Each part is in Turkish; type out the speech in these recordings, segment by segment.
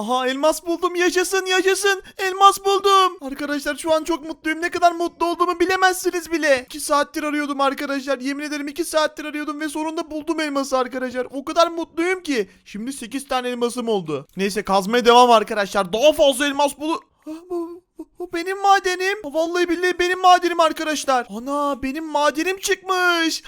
Aha elmas buldum yaşasın yaşasın elmas buldum. Arkadaşlar şu an çok mutluyum ne kadar mutlu olduğumu bilemezsiniz bile. 2 saattir arıyordum arkadaşlar yemin ederim 2 saattir arıyordum ve sonunda buldum elması arkadaşlar. O kadar mutluyum ki. Şimdi 8 tane elmasım oldu. Neyse kazmaya devam arkadaşlar daha fazla elmas bulu... Bu benim madenim. Vallahi billahi benim madenim arkadaşlar. Ana benim madenim çıkmış.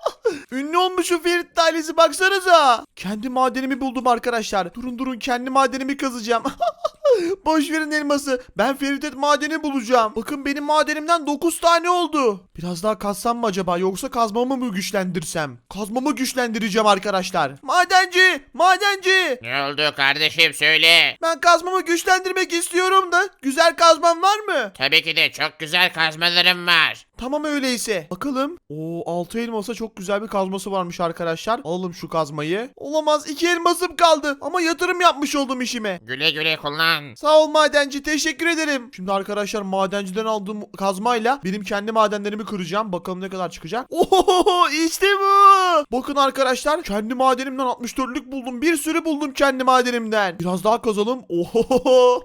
Ünlü olmuşum Ferit ailesi baksanıza. Kendi madenimi buldum arkadaşlar. Durun durun kendi madenimi kazacağım. Boş verin elması. Ben Feritet madeni bulacağım. Bakın benim madenimden 9 tane oldu. Biraz daha kazsam mı acaba yoksa kazmamı mı güçlendirsem? Kazmamı güçlendireceğim arkadaşlar. Madenci! Madenci! Ne oldu kardeşim söyle. Ben kazmamı güçlendirmek istiyorum da güzel kazmam var mı? Tabii ki de çok güzel kazmalarım var. Tamam öyleyse. Bakalım. O altı elmasa çok güzel bir kazması varmış arkadaşlar. Alalım şu kazmayı. Olamaz iki elmasım kaldı ama yatırım yapmış oldum işime. Güle güle kullan. Sağ ol madenci teşekkür ederim. Şimdi arkadaşlar madenciden aldığım kazmayla benim kendi madenlerimi kıracağım. Bakalım ne kadar çıkacak. Oho işte bu. Bakın arkadaşlar kendi madenimden 64'lük buldum. Bir sürü buldum kendi madenimden. Biraz daha kazalım. Oho.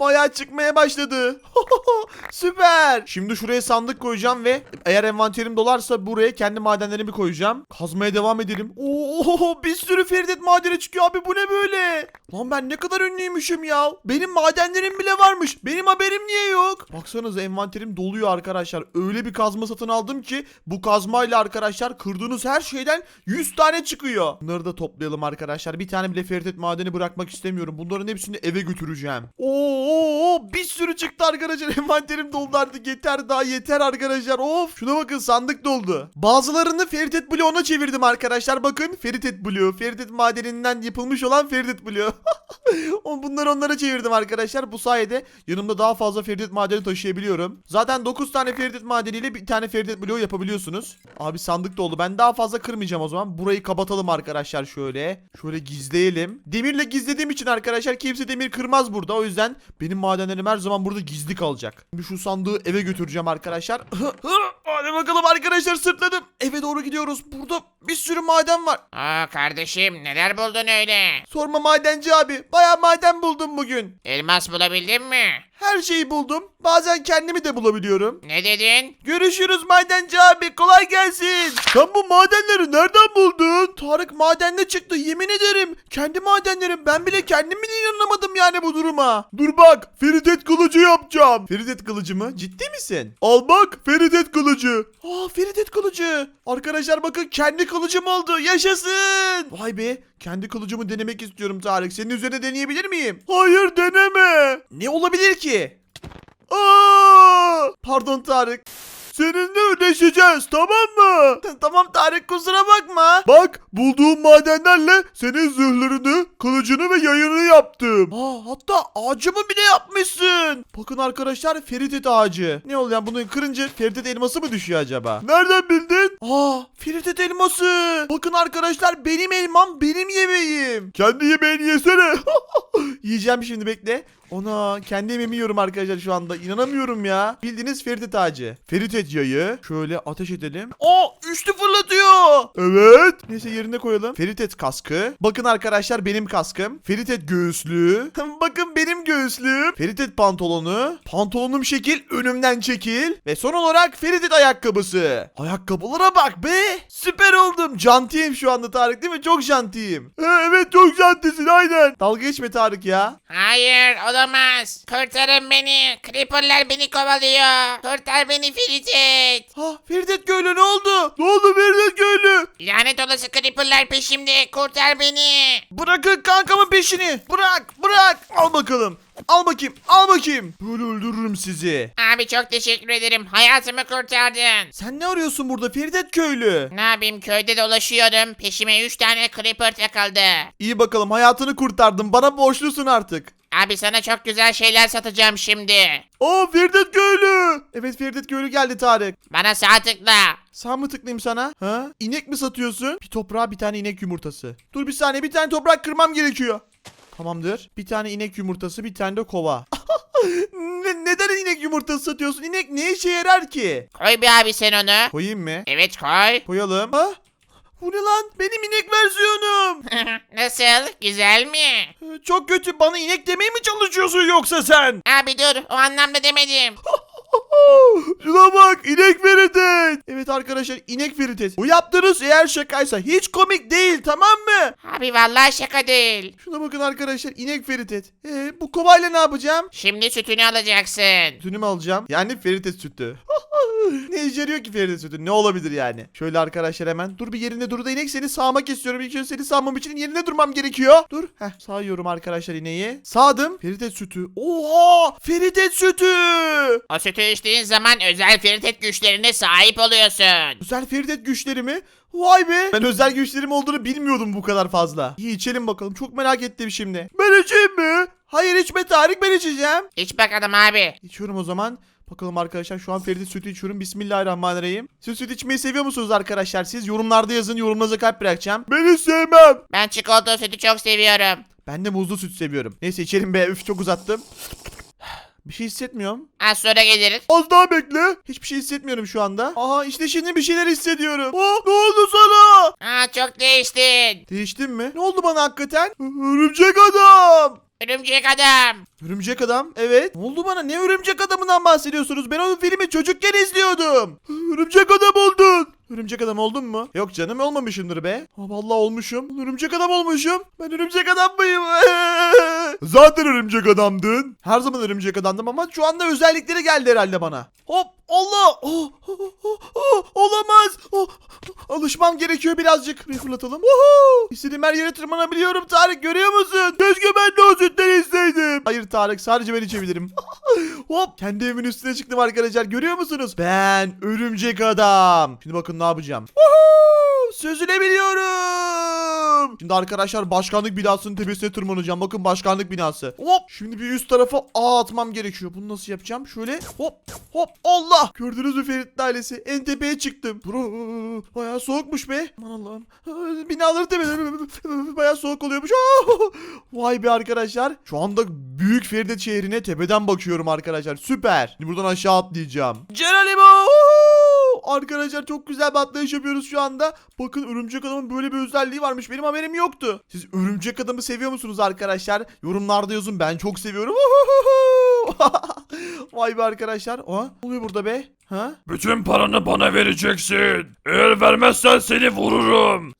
Bayağı çıkmaya başladı. Süper. Şimdi şuraya sandık koyacağım ve eğer envanterim dolarsa buraya kendi madenlerimi koyacağım. Kazmaya devam edelim. Oo bir sürü Feridet madeni çıkıyor abi bu ne böyle? Lan ben ne kadar ünlüymüşüm ya. Benim madenlerim bile varmış. Benim haberim niye yok? Baksanıza envanterim doluyor arkadaşlar. Öyle bir kazma satın aldım ki bu kazmayla arkadaşlar kırdığınız her şeyden 100 tane çıkıyor. Bunları da toplayalım arkadaşlar. Bir tane bile Feridet madeni bırakmak istemiyorum. Bunların hepsini eve götüreceğim. Oo bir sürü çıktı arkadaşlar. Envanterim doldu artık. Yeter daha yeter arkadaşlar. Of şuna bakın sandık doldu. Bazılarını Feridet bloğuna çevirdim arkadaşlar. Bakın Feridet bloğu. Feridet madeninden yapılmış olan Feridet bloğu. Bunları onlara çevirdim arkadaşlar. Bu sayede yanımda daha fazla Feridet madeni taşıyabiliyorum. Zaten 9 tane Feridet madeniyle bir tane Feridet bloğu yapabiliyorsunuz. Abi sandık doldu. Ben daha fazla kırmayacağım o zaman. Burayı kapatalım arkadaşlar şöyle. Şöyle gizleyelim. Demirle gizlediğim için arkadaşlar kimse demir kırmaz burada. O yüzden benim madenlerim her zaman burada gizli kalacak. Şimdi şu sandığı eve götüreceğim arkadaşlar. Hadi bakalım arkadaşlar sırtladım. Eve doğru gidiyoruz. Burada bir sürü maden var. Aa kardeşim neler buldun öyle? Sorma madenci abi. Bayağı maden buldum bugün. Elmas bulabildin mi? Her şeyi buldum. Bazen kendimi de bulabiliyorum. Ne dedin? Görüşürüz madenci abi. Kolay gelsin. Sen bu madenleri nereden buldun? Tarık madende çıktı yemin ederim. Kendi madenlerim. Ben bile kendim bile inanamadım yani bu duruma. Dur bak. Feridet kılıcı yapacağım. Feridet kılıcı mı? Ciddi misin? Al bak. Feridet kılıcı. Aa Feridet kılıcı. Arkadaşlar bakın kendi kılıcım oldu. Yaşasın. Vay be. Kendi kılıcımı denemek istiyorum Tarık. Senin üzerine deneyebilir miyim? Hayır deneme. Ne olabilir ki? Aa! Pardon Tarık. Seninle ödeşeceğiz tamam mı? Tamam Tarık kusura bakma. Bak bulduğum madenlerle senin zırhlarını, kılıcını ve yayını yaptım. Aa, hatta ağacımı bile yapmışsın. Bakın arkadaşlar Feritet ağacı. Ne oluyor bunu kırınca Feritet elması mı düşüyor acaba? Nereden bildin? Aa Feritet elması. Bakın arkadaşlar benim elmam benim yemeğim. Kendi yemeğini yesene. Yiyeceğim şimdi bekle. Ona kendi yemeğimi yiyorum arkadaşlar şu anda. İnanamıyorum ya. Bildiğiniz Feritet ağacı. Feritet yayı. Şöyle ateş edelim. Aa üçlü fırlatıyor. Evet. Neyse yerine koyalım. Feritet kaskı. Bakın arkadaşlar benim kaskım. Feritet göğüslüğü. Bakın benim göğüslüğüm. Feritet pantolonu. Pantolonum şekil önümden çekil. Ve son olarak Feritet ayakkabısı. Ayakkabılara bak be. Süper oldum. Jantiyim şu anda Tarık değil mi? Çok jantiyim. evet çok jantisin aynen. Dalga geçme Tarık ya. Hayır olamaz. Kurtarın beni. Creeper'lar beni kovalıyor. Kurtar beni Feritet. Ha Feridet Köylü ne oldu? Ne oldu Feridet Köylü? Lanet olası Creeper'lar peşimde. Kurtar beni. Bırakın kankamın peşini. Bırak bırak. Al bakalım. Al bakayım al bakayım. Böyle öldürürüm sizi. Abi çok teşekkür ederim. Hayatımı kurtardın. Sen ne arıyorsun burada Feridet Köylü? Ne yapayım köyde dolaşıyordum. Peşime 3 tane Creeper takıldı. İyi bakalım hayatını kurtardım. Bana borçlusun artık. Abi sana çok güzel şeyler satacağım şimdi. Aa Feridet Köylü. Evet Feridet Köylü geldi Tarık. Bana sağ tıkla. Sağ mı tıklayayım sana? Ha? İnek mi satıyorsun? Bir toprağa bir tane inek yumurtası. Dur bir saniye bir tane toprak kırmam gerekiyor. Tamamdır. Bir tane inek yumurtası bir tane de kova. ne, neden inek yumurtası satıyorsun? İnek ne işe yarar ki? Koy bir abi sen onu. Koyayım mı? Evet koy. Koyalım. Ha? Bu ne lan? Benim inek versiyonum. Nasıl? Güzel mi? Ee, Çok kötü. Bana inek demeye mi çalışıyorsun yoksa sen? Abi dur o anlamda demedim. Şuna bak inek Feritet. Evet arkadaşlar inek Feritet. Bu yaptığınız eğer şakaysa hiç komik değil tamam mı? Abi vallahi şaka değil. Şuna bakın arkadaşlar inek Feritet. Ee, bu kovayla ne yapacağım? Şimdi sütünü alacaksın. Sütünü mü alacağım? Yani Feritet sütü. ne işe yarıyor ki Feritet sütü? Ne olabilir yani? Şöyle arkadaşlar hemen. Dur bir yerinde dur da inek seni sağmak istiyorum. İlk önce seni sağmam için yerine durmam gerekiyor. Dur. Heh sağıyorum arkadaşlar ineği. Sağdım. Feritet sütü. Oha! Feritet sütü! O sütü içtiğin zaman özel feritet güçlerine sahip oluyorsun. Özel Feridet güçlerimi. Vay be. Ben özel güçlerim olduğunu bilmiyordum bu kadar fazla. İyi içelim bakalım. Çok merak ettim şimdi. Ben içeyim mi? Hayır içme Tarık ben içeceğim. İç bakalım abi. İçiyorum o zaman. Bakalım arkadaşlar şu an Ferit sütü içiyorum. Bismillahirrahmanirrahim. Siz süt içmeyi seviyor musunuz arkadaşlar? Siz yorumlarda yazın. Yorumlarınıza kalp bırakacağım. Ben hiç sevmem. Ben çikolata sütü çok seviyorum. Ben de muzlu süt seviyorum. Neyse içelim be. Üf çok uzattım. Bir şey hissetmiyorum. Az sonra geliriz. Az daha bekle. Hiçbir şey hissetmiyorum şu anda. Aha işte şimdi bir şeyler hissediyorum. Aa, ne oldu sana? Aa çok değiştin. Değiştin mi? Ne oldu bana hakikaten? Örümcek adam. Örümcek adam. Örümcek adam? Evet. Ne oldu bana? Ne örümcek adamından bahsediyorsunuz? Ben o filmi çocukken izliyordum. Örümcek adam oldun. Örümcek adam oldun mu? Yok canım olmamışımdır be. Ha, vallahi olmuşum. Örümcek adam olmuşum. Ben örümcek adam mıyım? Zaten örümcek adamdın. Her zaman örümcek adamdım ama şu anda özellikleri geldi herhalde bana. Hop Allah. Oh, oh, oh, oh, olamaz. Oh, alışmam gerekiyor birazcık. Bir fırlatalım. İstediğim her yere tırmanabiliyorum Tarık görüyor musun? Keşke ben de o sütten isteydim. Hayır Tarık sadece ben içebilirim. Hop kendi evimin üstüne çıktım arkadaşlar görüyor musunuz? Ben örümcek adam. Şimdi bakın ne yapacağım. Woohoo! Şimdi arkadaşlar başkanlık binasının tepesine tırmanacağım. Bakın başkanlık binası. Hop. Şimdi bir üst tarafa ağ atmam gerekiyor. Bunu nasıl yapacağım? Şöyle hop hop. Allah. Gördünüz mü Ferit ailesi? En tepeye çıktım. Bro, bayağı soğukmuş be. Aman Allah'ım. Binaları tepede. Bayağı soğuk oluyormuş. Vay be arkadaşlar. Şu anda büyük Feridet şehrine tepeden bakıyorum arkadaşlar. Süper. Şimdi buradan aşağı atlayacağım. Geronimo. Arkadaşlar çok güzel bir atlayış yapıyoruz şu anda. Bakın örümcek adamın böyle bir özelliği varmış. Benim haberim yoktu. Siz örümcek adamı seviyor musunuz arkadaşlar? Yorumlarda yazın. Ben çok seviyorum. Vay be arkadaşlar. Aa, ne oluyor burada be? Ha? Bütün paranı bana vereceksin. Eğer vermezsen seni vururum.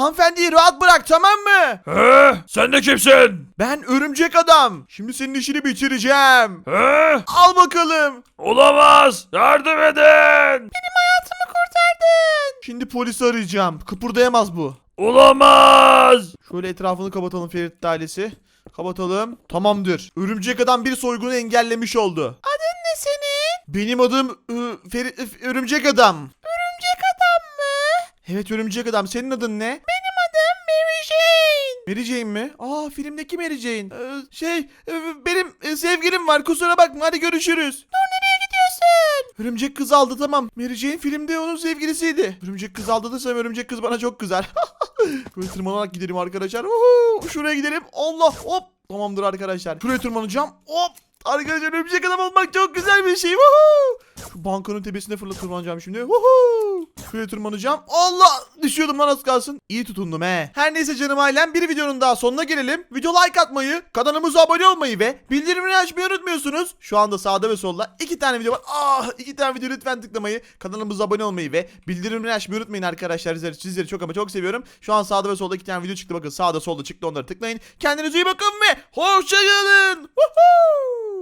Hanımefendiyi rahat bırak tamam mı? He? Sen de kimsin? Ben örümcek adam. Şimdi senin işini bitireceğim. He? Al bakalım. Olamaz. Yardım edin. Şimdi polisi arayacağım. Kıpırdayamaz bu. Olamaz. Şöyle etrafını kapatalım Ferit ailesi. Kapatalım. Tamamdır. Örümcek adam bir soygunu engellemiş oldu. Adın ne senin? Benim adım ı, Ferit, Örümcek Adam. Örümcek Adam mı? Evet Örümcek Adam. Senin adın ne? Benim adım Mary Jane. Mary Jane mi? Aa filmdeki Mary Jane. Ee, şey e, benim e, sevgilim var kusura bakma hadi görüşürüz. Dur nereye gidiyorsun? Örümcek kız aldı tamam. Mary Jane filmde onun sevgilisiydi. Örümcek kız aldı desem örümcek kız bana çok kızar. Böyle tırmanarak gidelim arkadaşlar. Uhu, şuraya gidelim. Allah hop. Tamamdır arkadaşlar. Şuraya tırmanacağım. Hop. Arkadaşlar örümcek adam olmak çok güzel bir şey. Uhu. Şu bankanın tepesine fırlatıp tırmanacağım şimdi. Uhu. Şuraya tırmanacağım. Allah. Düşüyordum lan az kalsın. İyi tutundum he. Her neyse canım ailem bir videonun daha sonuna gelelim. Video like atmayı, kanalımıza abone olmayı ve bildirimleri açmayı unutmuyorsunuz. Şu anda sağda ve solda iki tane video var. Ah iki tane video lütfen tıklamayı, kanalımıza abone olmayı ve bildirimleri açmayı unutmayın arkadaşlar. Sizleri, sizleri çok ama çok seviyorum. Şu an sağda ve solda iki tane video çıktı. Bakın sağda solda çıktı onları tıklayın. Kendinize iyi bakın ve hoşçakalın. Woohoo!